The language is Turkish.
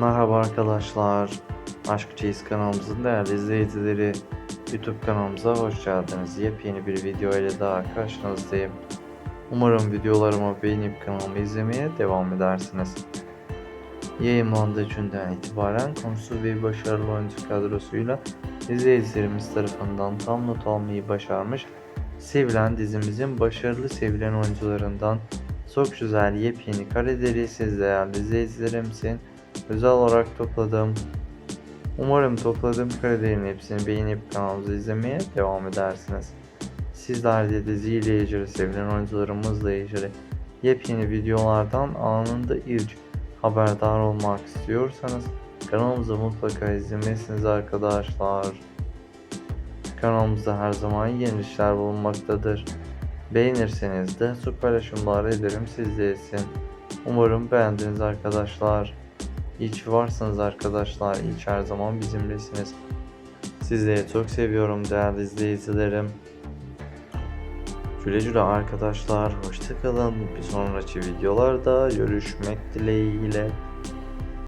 Merhaba arkadaşlar. Aşk Çeyiz kanalımızın değerli izleyicileri. YouTube kanalımıza hoş geldiniz. Yepyeni bir video ile daha karşınızdayım. Umarım videolarımı beğenip kanalımı izlemeye devam edersiniz. Yayınlandığı günden itibaren konusu ve başarılı oyuncu kadrosuyla izleyicilerimiz tarafından tam not almayı başarmış. Sevilen dizimizin başarılı sevilen oyuncularından çok güzel yepyeni kareleri siz değerli izleyicilerimizin özel olarak topladım. Umarım topladığım karelerin hepsini beğenip kanalımızı izlemeye devam edersiniz. Sizler de diziyle ilgili sevilen oyuncularımızla ilgili yepyeni videolardan anında ilk haberdar olmak istiyorsanız kanalımızı mutlaka izlemelisiniz arkadaşlar. Kanalımızda her zaman yenilişler bulunmaktadır. Beğenirseniz de su paylaşımlar ederim sizler için. Umarım beğendiniz arkadaşlar. İyi ki varsınız arkadaşlar. Ki her zaman bizimlesiniz. Sizleri çok seviyorum değerli izleyicilerim. Güle güle arkadaşlar. Hoşçakalın. Bir sonraki videolarda görüşmek dileğiyle.